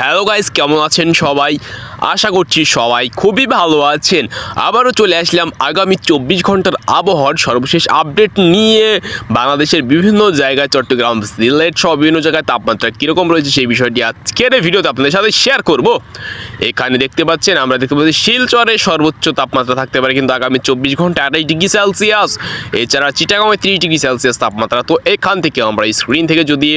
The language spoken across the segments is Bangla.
হ্যালো গাইস, কেমন আছেন সবাই? আশা করছি সবাই খুবই ভালো আছেন। আবারও চলে আসলাম আগামী চব্বিশ ঘণ্টার আবহাওয়ার সর্বশেষ আপডেট নিয়ে। বাংলাদেশের বিভিন্ন জায়গায় চট্টগ্রাম, সিলেট সব বিভিন্ন জায়গায় তাপমাত্রা কীরকম রয়েছে সেই বিষয়টি আজকের ভিডিওতে আপনাদের সাথে শেয়ার করব। এখানে দেখতে পাচ্ছেন, আমরা দেখতে পাচ্ছি শিলচরে সর্বোচ্চ তাপমাত্রা থাকতে পারে কিন্তু আগামী চব্বিশ ঘণ্টা আঠাশ ডিগ্রি সেলসিয়াস। এছাড়া চিটাগাঁয়ে ত্রিশ ডিগ্রি সেলসিয়াস তাপমাত্রা। তো এখান থেকে আমরা স্ক্রিন থেকে যদি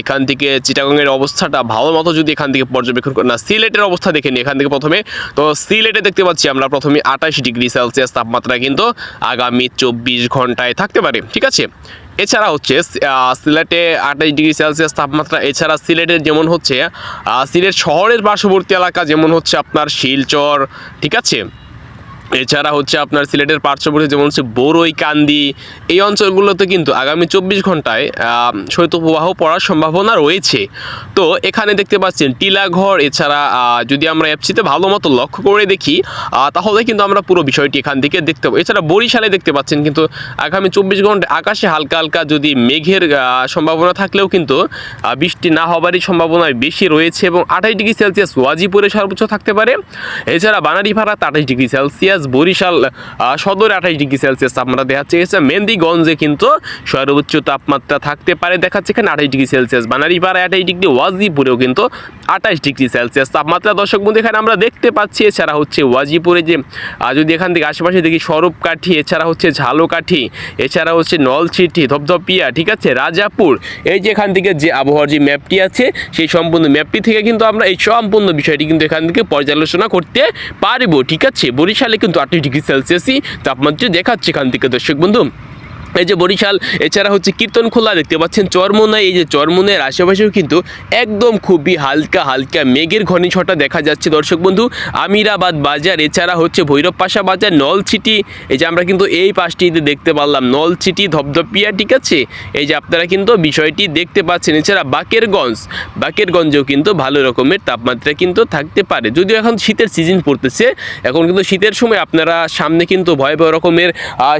এখান থেকে চিটাগাংয়ের অবস্থাটা ভালো মতো যদি এখান থেকে পর্যবেক্ষণ না, সিলেটের অবস্থা দেখে নিই এখান থেকে প্রথমে। তো সিলেটে দেখতে পাচ্ছি আমরা প্রথমে আঠাশ ডিগ্রি সেলসিয়াস তাপমাত্রা কিন্তু আগামী চব্বিশ ঘন্টায় থাকতে পারে, ঠিক আছে? এছাড়া হচ্ছে সিলেটে আঠাশ ডিগ্রি সেলসিয়াস তাপমাত্রা, এছাড়া সিলেটের যেমন হচ্ছে সিলেট শহরের পার্শ্ববর্তী এলাকা যেমন হচ্ছে আপনার শিলচর, ঠিক আছে? এছাড়া হচ্ছে আপনার সিলেটের পার্শ্ববর্তী যেমন হচ্ছে বড়ইকান্দি এই অঞ্চলগুলোতে কিন্তু আগামী চব্বিশ ঘন্টায় শৈত্যপ্রবাহ পড়ার সম্ভাবনা রয়েছে। তো এখানে দেখতে পাচ্ছেন টিলাঘর, এছাড়া যদি আমরা অ্যাপসিতে ভালো মতো লক্ষ্য করে দেখি তাহলে কিন্তু আমরা পুরো বিষয়টি এখান থেকে দেখতে পাবো। এছাড়া বরিশালে দেখতে পাচ্ছেন কিন্তু আগামী চব্বিশ ঘণ্টা আকাশে হালকা হালকা যদি মেঘের সম্ভাবনা থাকলেও কিন্তু বৃষ্টি না হবারই সম্ভাবনা বেশি রয়েছে এবং আঠাশ ডিগ্রি সেলসিয়াস ওয়াজিপুরে সর্বোচ্চ থাকতে পারে। এছাড়া বানারীপাড়াতে আঠাশ ডিগ্রি সেলসিয়াস বরিশাল সদরে আঠাশ ডিগ্রি সেলসিয়াস তাপমাত্রা দেখাচ্ছে। এছাড়া মেহেন্দিগঞ্জে কিন্তু সর্বোচ্চ তাপমাত্রা থাকতে পারে। দেখাচ্ছে এখানে আঠাশ ডিগ্রি সেলসিয়াস বানারিপাড়ায় আঠাশ ডিগ্রি, ওয়াজিপুরেও কিন্তু আঠাশ ডিগ্রি সেলসিয়াস তাপমাত্রা। দর্শক বন্ধু, এখানে আমরা দেখতে পাচ্ছি, এছাড়া হচ্ছে ওয়াজিপুরে যে যদি এখান থেকে আশেপাশে দেখি স্বরূপকাঠি এছাড়া হচ্ছে ঝালকাঠি এছাড়া হচ্ছে নলছিটি, ধপধপিয়া, ঠিক আছে? রাজাপুর, এই যে এখান থেকে যে আবহাওয়ার যে ম্যাপটি আছে, সেই সম্পূর্ণ ম্যাপটি থেকে কিন্তু আমরা এই সম্পূর্ণ বিষয়টি কিন্তু এখান থেকে পর্যালোচনা করতে পারব, ঠিক আছে? বরিশালে কিন্তু আটত্রিশ ডিগ্রি সেলসিয়াসই তাপমাত্রা দেখাচ্ছে এখান থেকে, দর্শক বন্ধু। এই যে বরিশাল, এছাড়া হচ্ছে কীর্তনখোলা দেখতে পাচ্ছেন চরমোনা এই যে চরমোনের আশেপাশেও কিন্তু একদম খুবই হালকা হালকা মেঘের ঘনিছটা দেখা যাচ্ছে। দর্শক বন্ধু, আমিরাবাদ বাজার, এছাড়া হচ্ছে ভৈরব পাশা বাজার, নলছিটি, এই যে আমরা কিন্তু এই পাশটিতে দেখতে পারলাম, নলছিটি ধপধপিয়া ঠিক আছে? এই যে আপনারা কিন্তু বিষয়টি দেখতে পাচ্ছেন। এছাড়া বাকেরগঞ্জ, বাকেরগঞ্জেও কিন্তু ভালো রকমের তাপমাত্রা কিন্তু থাকতে পারে। যদিও এখন শীতের সিজন পড়তেছে, এখন কিন্তু শীতের সময় আপনারা সামনে কিন্তু ভয়াবহ রকমের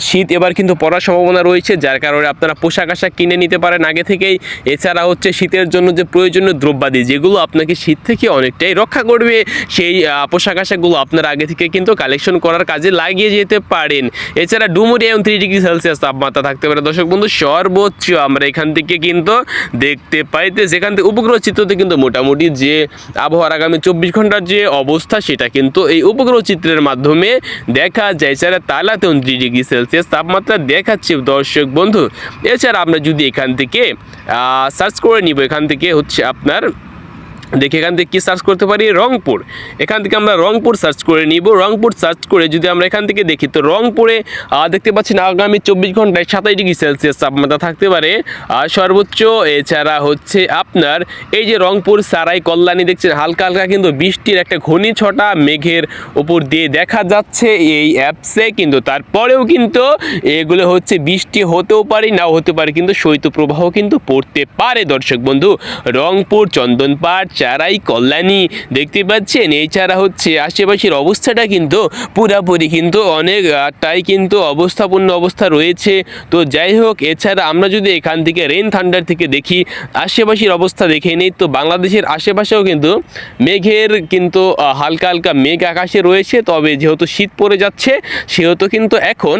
শীত এবার কিন্তু পড়ার সম্ভাবনা রয়েছে, যার কারণে আপনারা পোশাক আশাক কিনে নিতে পারেন। আগে থেকেই এছাড়া হচ্ছে শীতের জন্য যে প্রয়োজনীয় দ্রব্যাদি, যেগুলো আপনাকে শীত থেকে অনেকটাই রক্ষা করবে, সেই পোশাক আশাকগুলো আপনারা আগে থেকে কিন্তু কালেকশন করার কাজে লাগিয়ে যেতে পারেন। এছাড়া ডুমুরিয়া থ্রি ডিগ্রি সেলসিয়াস তাপমাত্রা থাকতে পারে। দর্শক বন্ধু, সর্বোচ্চ আমরা এখান থেকে কিন্তু দেখতে পাইতে, যেখান থেকে উপগ্রহ চিত্রতে কিন্তু মোটামুটি যে আবহাওয়ার আগামী চব্বিশ ঘণ্টার যে অবস্থা, সেটা কিন্তু এই উপগ্রহ চিত্রের মাধ্যমে দেখা যায়। এছাড়া তালাতে উনত্রিশ ডিগ্রি সেলসিয়াস তাপমাত্রা দেখাচ্ছে। দর্শক বন্ধু এছাড়া আপনার যদি এখান থেকে সার্চ করে নিব এখান থেকে হচ্ছে আপনার দেখে এখান থেকে কী সার্চ করতে পারি? রংপুর। এখান থেকে আমরা রংপুর সার্চ করে নিব। রংপুর সার্চ করে যদি আমরা এখান থেকে দেখি, তো রংপুরে দেখতে পাচ্ছেন আগামী চব্বিশ ঘন্টায় সাতাশ ডিগ্রি সেলসিয়াস তাপমাত্রা থাকতে পারে। আর সর্বোচ্চ, এছাড়া হচ্ছে আপনার এই যে রংপুর, সারাই, কল্যাণী দেখছেন, হালকা হালকা কিন্তু বৃষ্টির একটা ঘনি ছটা মেঘের উপর দিয়ে দেখা যাচ্ছে এই অ্যাপসে। কিন্তু তারপরেও কিন্তু এগুলো হচ্ছে বৃষ্টি হতেও পারে, নাও হতে পারে, কিন্তু শৈত্যপ্রবাহ কিন্তু পড়তে পারে। দর্শক বন্ধু, রংপুর চন্দনপাট চারাই কল্যাণী দেখতে পাচ্ছেন এছাড়া হচ্ছে আশেপাশের অবস্থাটা কিন্তু পুরাপুরি কিন্তু অনেকটাই কিন্তু অবস্থাপূর্ণ অবস্থা রয়েছে। তো যাই হোক, এছাড়া আমরা যদি এখান থেকে রেন থান্ডার থেকে দেখি, আশেপাশের অবস্থা দেখে নিই। তো বাংলাদেশের আশেপাশেও কিন্তু মেঘের কিন্তু হালকা হালকা মেঘ আকাশে রয়েছে। তবে যেহেতু শীত পড়ে যাচ্ছে, সেহেতু কিন্তু এখন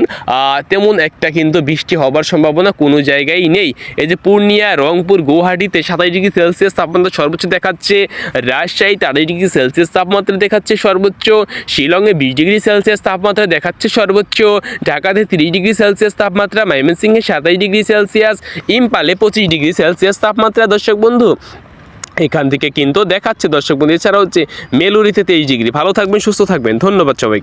তেমন একটা কিন্তু বৃষ্টি হবার সম্ভাবনা কোনো জায়গায় নেই। এই যে পূর্ণিয়া, রংপুর, গুয়াহাটিতে সাতাশ ডিগ্রি সেলসিয়াস তাপমাত্রা সর্বোচ্চ দেখাচ্ছে। রাজশাহীতে তেরো ডিগ্রি সেলসিয়াস তাপমাত্রা দেখাচ্ছে সর্বোচ্চ। শিলংয়ে বিশ ডিগ্রি সেলসিয়াস তাপমাত্রা দেখাচ্ছে সর্বোচ্চ। ঢাকাতে তিরিশ ডিগ্রি সেলসিয়াস তাপমাত্রা, ময়মনসিংহে সাতাশ ডিগ্রি সেলসিয়াস ইম্পালে পঁচিশ ডিগ্রি সেলসিয়াস তাপমাত্রা। দর্শক বন্ধু, এখান থেকে কিন্তু দেখাচ্ছে। দর্শক বন্ধু এছাড়া হচ্ছে মেলুরিতে তেইশ ডিগ্রি। ভালো থাকবেন, সুস্থ থাকবেন। ধন্যবাদ সবাইকে।